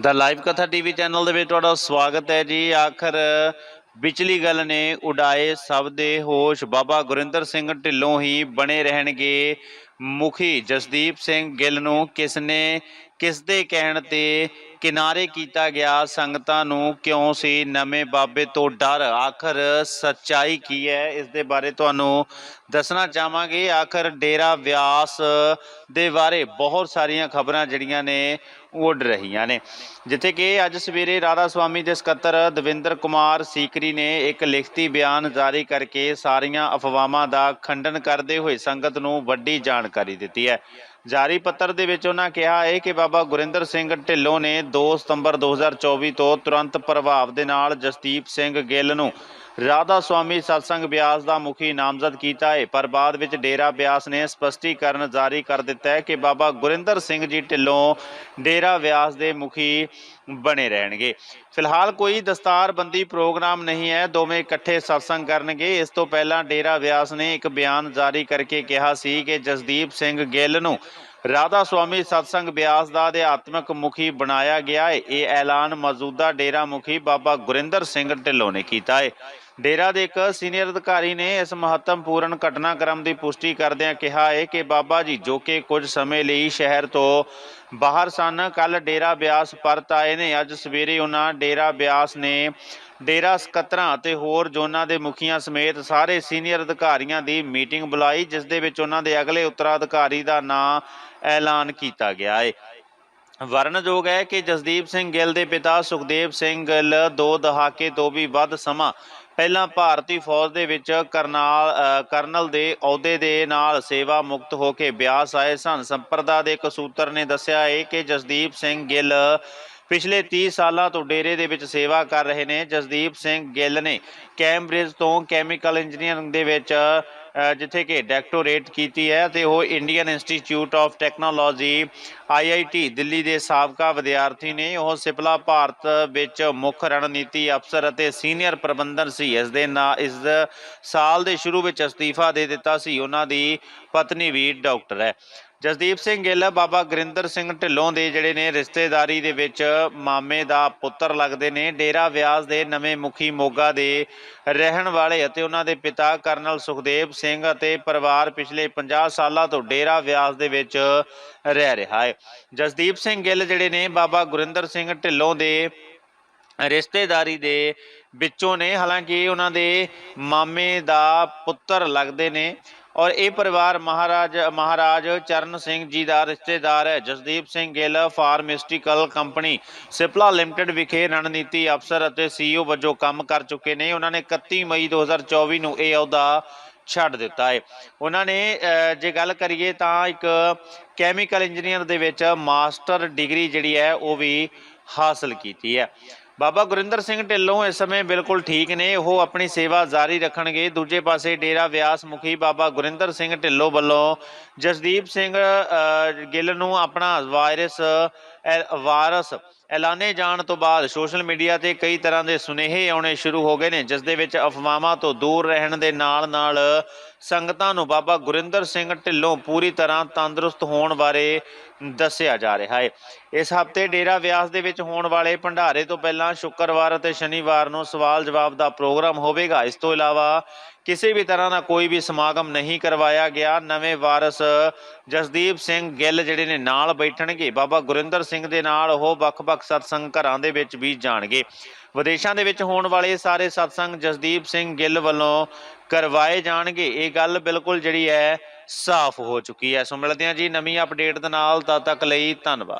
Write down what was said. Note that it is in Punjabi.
ਦਾ ਲਾਈਵ ਕਥਾ ਟੀਵੀ ਚੈਨਲ ਦੇ ਵਿੱਚ ਤੁਹਾਡਾ ਸਵਾਗਤ ਹੈ ਜੀ। ਆਖਰ, ਵਿਚਲੀ ਗੱਲ ਨੇ ਉਡਾਏ ਸਭ ਦੇ ਹੋਸ਼। ਬਾਬਾ ਗੁਰਿੰਦਰ ਸਿੰਘ ਢਿੱਲੋਂ ਹੀ ਬਣੇ ਰਹਿਣਗੇ। ਮੁਖੀ ਜਸਦੀਪ ਸਿੰਘ ਗਿੱਲ ਨੂੰ ਕਿਸ ਨੇ ਕਿਸ ਦੇ ਕਹਿਣ ਤੇ ਕਿਨਾਰੇ ਕੀਤਾ ਗਿਆ? ਸੰਗਤਾਂ ਨੂੰ ਕਿਉਂ ਸੀ ਨਵੇਂ ਬਾਬੇ ਤੋਂ ਡਰ? ਆਖਰ ਸੱਚਾਈ ਕੀ ਹੈ? ਇਸ ਦੇ ਬਾਰੇ ਤੁਹਾਨੂੰ ਦੱਸਣਾ ਚਾਹਾਂਗੇ। ਆਖਰ ਡੇਰਾ ਵਿਆਸ ਦੇ ਬਾਰੇ ਬਹੁਤ ਸਾਰੀਆਂ ਖਬਰਾਂ ਜਿਹੜੀਆਂ ਨੇ, ਉੱਡ ਰਹੀਆਂ ਨੇ। ਜਿੱਥੇ ਕਿ ਅੱਜ ਸਵੇਰੇ ਰਾਧਾ ਸਵਾਮੀ ਦੇ ਸਕੱਤਰ ਦਵਿੰਦਰ ਕੁਮਾਰ ਸੀਕਰੀ ਨੇ ਇੱਕ ਲਿਖਤੀ ਬਿਆਨ ਜਾਰੀ ਕਰਕੇ ਸਾਰੀਆਂ ਅਫਵਾਹਾਂ ਦਾ ਖੰਡਨ ਕਰਦੇ ਹੋਏ ਸੰਗਤ ਨੂੰ ਵੱਡੀ ਜਾਣ ਜਾਣਕਾਰੀ ਦਿੱਤੀ ਹੈ। ਜਾਰੀ ਪੱਤਰ ਦੇ ਵਿੱਚ ਉਹਨਾਂ ਕਿਹਾ ਹੈ ਕਿ ਬਾਬਾ ਗੁਰਿੰਦਰ ਸਿੰਘ ਢਿੱਲੋਂ ਨੇ 2 ਸਤੰਬਰ 2024 ਤੋਂ ਤੁਰੰਤ ਪ੍ਰਭਾਵ ਦੇ ਨਾਲ ਜਸਦੀਪ ਸਿੰਘ ਗਿੱਲ ਨੂੰ ਰਾਧਾ ਸਵਾਮੀ ਸਤਸੰਗ ਬਿਆਸ ਦਾ ਮੁਖੀ ਨਾਮਜ਼ਦ ਕੀਤਾ ਹੈ। ਪਰ ਬਾਅਦ ਵਿੱਚ ਡੇਰਾ ਬਿਆਸ ਨੇ ਸਪਸ਼ਟੀਕਰਨ ਜਾਰੀ ਕਰ ਦਿੱਤਾ ਹੈ ਕਿ ਬਾਬਾ ਗੁਰਿੰਦਰ ਸਿੰਘ ਜੀ ਢਿੱਲੋਂ ਡੇਰਾ ਬਿਆਸ ਦੇ ਮੁਖੀ ਬਣੇ ਰਹਿਣਗੇ। ਫਿਲਹਾਲ ਕੋਈ ਦਸਤਾਰਬੰਦੀ ਪ੍ਰੋਗਰਾਮ ਨਹੀਂ ਹੈ। ਦੋਵੇਂ ਇਕੱਠੇ ਸਤਸੰਗ ਕਰਨਗੇ। ਇਸ ਤੋਂ ਪਹਿਲਾਂ ਡੇਰਾ ਬਿਆਸ ਨੇ ਇੱਕ ਬਿਆਨ ਜਾਰੀ ਕਰਕੇ ਕਿਹਾ ਸੀ ਕਿ ਜਸਦੀਪ ਸਿੰਘ ਗਿੱਲ ਨੂੰ bueno. ਰਾਧਾ ਸਵਾਮੀ ਸਤਸੰਗ ਬਿਆਸ ਦਾ ਅਧਿਆਤਮਕ ਮੁਖੀ ਬਣਾਇਆ ਗਿਆ ਹੈ। ਇਹ ਐਲਾਨ ਮੌਜੂਦਾ ਡੇਰਾ ਮੁਖੀ ਬਾਬਾ ਗੁਰਿੰਦਰ ਸਿੰਘ ਢਿੱਲੋਂ ਨੇ ਕੀਤਾ ਹੈ। ਡੇਰਾ ਦੇ ਇੱਕ ਸੀਨੀਅਰ ਅਧਿਕਾਰੀ ਨੇ ਇਸ ਮਹੱਤਵਪੂਰਨ ਘਟਨਾਕ੍ਰਮ ਦੀ ਪੁਸ਼ਟੀ ਕਰਦਿਆਂ ਕਿਹਾ ਹੈ ਕਿ ਬਾਬਾ ਜੀ ਜੋ ਕਿ ਕੁਝ ਸਮੇਂ ਲਈ ਸ਼ਹਿਰ ਤੋਂ ਬਾਹਰ ਸਨ ਕੱਲ ਡੇਰਾ ਬਿਆਸ ਪਰਤ ਆਏ ਨੇ। ਅੱਜ ਸਵੇਰੇ ਉਹਨਾਂ ਡੇਰਾ ਬਿਆਸ ਨੇ ਡੇਰਾ ਸਕੱਤਰਾਂ ਅਤੇ ਹੋਰ ਜ਼ੋਨਾਂ ਦੇ ਮੁਖੀਆਂ ਸਮੇਤ ਸਾਰੇ ਸੀਨੀਅਰ ਅਧਿਕਾਰੀਆਂ ਦੀ ਮੀਟਿੰਗ ਬੁਲਾਈ, ਜਿਸ ਦੇ ਵਿੱਚ ਉਹਨਾਂ ਦੇ ਅਗਲੇ ਉੱਤਰਾਧਿਕਾਰੀ ਦਾ ਨਾਂ ਐਲਾਨ ਕੀਤਾ ਗਿਆ ਹੈ ਵਰਣਯੋਗ ਹੈ ਕਿ ਜਸਦੀਪ ਸਿੰਘ ਗਿੱਲ ਦੇ ਪਿਤਾ ਸੁਖਦੇਵ ਸਿੰਘ ਗਿੱਲ ਦੋ ਦਹਾਕੇ ਤੋਂ ਵੀ ਵੱਧ ਸਮਾਂ ਪਹਿਲਾਂ ਭਾਰਤੀ ਫੌਜ ਦੇ ਵਿੱਚ ਕਰਨਾਲ ਕਰਨਲ ਦੇ ਅਹੁਦੇ ਦੇ ਨਾਲ ਸੇਵਾ ਮੁਕਤ ਹੋ ਕੇ ਬਿਆਸ ਆਏ ਸਨ। ਸੰਪਰਦਾ ਦੇ ਇੱਕ ਸੂਤਰ ਨੇ ਦੱਸਿਆ ਹੈ ਕਿ ਜਸਦੀਪ ਸਿੰਘ ਗਿੱਲ ਪਿਛਲੇ 30 ਸਾਲਾਂ ਤੋਂ ਡੇਰੇ ਦੇ ਵਿੱਚ ਸੇਵਾ ਕਰ ਰਹੇ ਨੇ। ਜਸਦੀਪ ਸਿੰਘ ਗਿੱਲ ਨੇ ਕੈਂਬਰਿਜ ਤੋਂ ਕੈਮੀਕਲ ਇੰਜੀਨੀਅਰਿੰਗ ਦੇ ਵਿੱਚ ਜਿੱਥੇ ਕਿ ਡਾਕਟੋਰੇਟ ਕੀਤੀ ਹੈ ਤੇ ਉਹ Indian Institute of Technology IIT Delhi ਦੇ ਸਾਬਕਾ ਵਿਦਿਆਰਥੀ ਨੇ। ਉਹ ਸਿਪਲਾ ਭਾਰਤ ਵਿੱਚ ਮੁੱਖ ਰਣਨੀਤੀ ਅਫਸਰ ਅਤੇ ਸੀਨੀਅਰ ਪ੍ਰਬੰਧਨ ਸੀ। ਇਸ ਦੇ ਨਾਲ ਇਸ ਸਾਲ ਦੇ ਸ਼ੁਰੂ ਵਿੱਚ ਅਸਤੀਫਾ ਦੇ ਦਿੱਤਾ ਸੀ। ਉਹਨਾਂ ਦੀ ਪਤਨੀ ਵੀ ਡਾਕਟਰ ਹੈ। ਜਸਦੀਪ ਸਿੰਘ ਗਿੱਲ, ਬਾਬਾ ਗੁਰਿੰਦਰ ਸਿੰਘ ਢਿੱਲੋਂ ਦੇ ਜਿਹੜੇ ਨੇ ਰਿਸ਼ਤੇਦਾਰੀ ਦੇ ਵਿੱਚ ਮਾਮੇ ਦਾ ਪੁੱਤਰ ਲੱਗਦੇ ਨੇ। ਡੇਰਾ ਵਿਆਸ ਦੇ ਨਵੇਂ ਮੁਖੀ ਮੋਗਾ ਦੇ ਰਹਿਣ ਵਾਲੇ ਅਤੇ ਉਹਨਾਂ ਦੇ ਪਿਤਾ ਕਰਨਲ ਸੁਖਦੇਵ ਸਿੰਘ ਅਤੇ ਪਰਿਵਾਰ ਪਿਛਲੇ 50 ਸਾਲਾਂ ਤੋਂ ਡੇਰਾ ਵਿਆਸ ਦੇ ਵਿੱਚ ਰਹਿ ਰਿਹਾ ਹੈ। ਜਸਦੀਪ ਸਿੰਘ ਗਿੱਲ ਜਿਹੜੇ ਨੇ ਬਾਬਾ ਗੁਰਿੰਦਰ ਸਿੰਘ ਢਿੱਲੋਂ ਦੇ ਰਿਸ਼ਤੇਦਾਰੀ ਦੇ ਵਿੱਚੋਂ ਨੇ। ਹਾਲਾਂਕਿ ਉਹਨਾਂ ਦੇ ਮਾਮੇ ਦਾ ਪੁੱਤਰ ਲੱਗਦੇ ਨੇ। ਔਰ ਇਹ ਪਰਿਵਾਰ ਮਹਾਰਾਜ ਮਹਾਰਾਜ ਚਰਨ ਸਿੰਘ ਜੀ ਦਾ ਰਿਸ਼ਤੇਦਾਰ ਹੈ। Jasdeep Singh Gill pharmaceutical company, Cipla limited ਵਿਖੇ ਰਣਨੀਤੀ ਅਫਸਰ ਅਤੇ ਸੀਈਓ ਵਜੋਂ ਕੰਮ ਕਰ ਚੁੱਕੇ ਨੇ। ਉਹਨਾਂ ਨੇ 31 ਮਈ 2024 ਨੂੰ ਇਹ ਅਹੁਦਾ ਛੱਡ ਦਿੱਤਾ ਹੈ। ਉਹਨਾਂ ਨੇ ਜੇ ਗੱਲ ਕਰੀਏ ਤਾਂ ਇੱਕ ਕੈਮੀਕਲ ਇੰਜੀਨੀਅਰ ਦੇ ਵਿੱਚ ਮਾਸਟਰ ਡਿਗਰੀ ਜਿਹੜੀ ਹੈ, ਉਹ ਵੀ ਹਾਸਲ ਕੀਤੀ ਹੈ। ਬਾਬਾ ਗੁਰਿੰਦਰ ਸਿੰਘ ਢਿੱਲੋਂ ਇਸ ਸਮੇਂ ਬਿਲਕੁਲ ਠੀਕ ਨੇ। ਉਹ ਆਪਣੀ ਸੇਵਾ ਜਾਰੀ ਰੱਖਣਗੇ। ਦੂਜੇ ਪਾਸੇ ਡੇਰਾ ਵਿਆਸ ਮੁਖੀ ਬਾਬਾ ਗੁਰਿੰਦਰ ਸਿੰਘ ਢਿੱਲੋਂ ਵੱਲੋਂ ਜਸਦੀਪ ਸਿੰਘ ਗਿੱਲ ਨੂੰ ਆਪਣਾ ਵਾਇਰਸ, ਐ- ਵਾਰਸ ਐਲਾਨੇ ਜਾਣ ਤੋਂ ਬਾਅਦ ਸੋਸ਼ਲ ਮੀਡੀਆ ਤੇ ਕਈ ਤਰ੍ਹਾਂ ਦੇ ਸੁਨੇਹੇ ਆਉਣੇ ਸ਼ੁਰੂ ਹੋ ਗਏ ਨੇ, ਜਿਸ ਦੇ ਵਿੱਚ ਅਫਵਾਹਾਂ ਤੋਂ ਦੂਰ ਰਹਿਣ ਦੇ ਨਾਲ ਨਾਲ ਸੰਗਤਾਂ ਨੂੰ ਬਾਬਾ ਗੁਰਿੰਦਰ ਸਿੰਘ ਢਿੱਲੋਂ ਪੂਰੀ ਤਰ੍ਹਾਂ ਤੰਦਰੁਸਤ ਹੋਣ ਬਾਰੇ ਦੱਸਿਆ ਜਾ ਰਿਹਾ ਹੈ। ਇਸ ਹਫ਼ਤੇ ਡੇਰਾ ਵਿਆਸ ਦੇ ਵਿੱਚ ਹੋਣ ਵਾਲੇ ਭੰਡਾਰੇ ਤੋਂ ਪਹਿਲਾਂ ਸ਼ੁੱਕਰਵਾਰ ਅਤੇ ਸ਼ਨੀਵਾਰ ਨੂੰ ਸਵਾਲ ਜਵਾਬ ਦਾ ਪ੍ਰੋਗਰਾਮ ਹੋਵੇਗਾ। ਇਸ ਤੋਂ ਇਲਾਵਾ ਕਿਸੇ ਵੀ ਤਰ੍ਹਾਂ ਦਾ ਕੋਈ ਵੀ ਸਮਾਗਮ ਨਹੀਂ ਕਰਵਾਇਆ ਗਿਆ। ਨਵੇਂ ਵਾਰਸ ਜਸਦੀਪ ਸਿੰਘ ਗਿੱਲ ਜਿਹੜੇ ਨੇ ਨਾਲ ਬੈਠਣਗੇ। ਬਾਬਾ ਗੁਰਿੰਦਰ ਸਿੰਘ ਦੇ ਨਾਲ ਉਹ ਵੱਖ-ਵੱਖ ਸਤਸੰਗ ਘਰਾਂ ਦੇ ਵਿੱਚ ਵੀ ਜਾਣਗੇ। ਵਿਦੇਸ਼ਾਂ ਦੇ ਵਿੱਚ ਹੋਣ ਵਾਲੇ ਸਾਰੇ ਸਤਸੰਗ ਜਸਦੀਪ ਸਿੰਘ ਗਿੱਲ ਵੱਲੋਂ ਕਰਵਾਏ ਜਾਣਗੇ। ਇਹ ਗੱਲ ਬਿਲਕੁਲ ਜਿਹੜੀ ਹੈ ਸਾਫ਼ ਹੋ ਚੁੱਕੀ ਹੈ। ਸੋ ਮਿਲਦੇ ਹਾਂ ਜੀ ਨਵੀਂ ਅਪਡੇਟ ਦੇ ਨਾਲ। ਤਦ ਤੱਕ ਲਈ ਧੰਨਵਾਦ।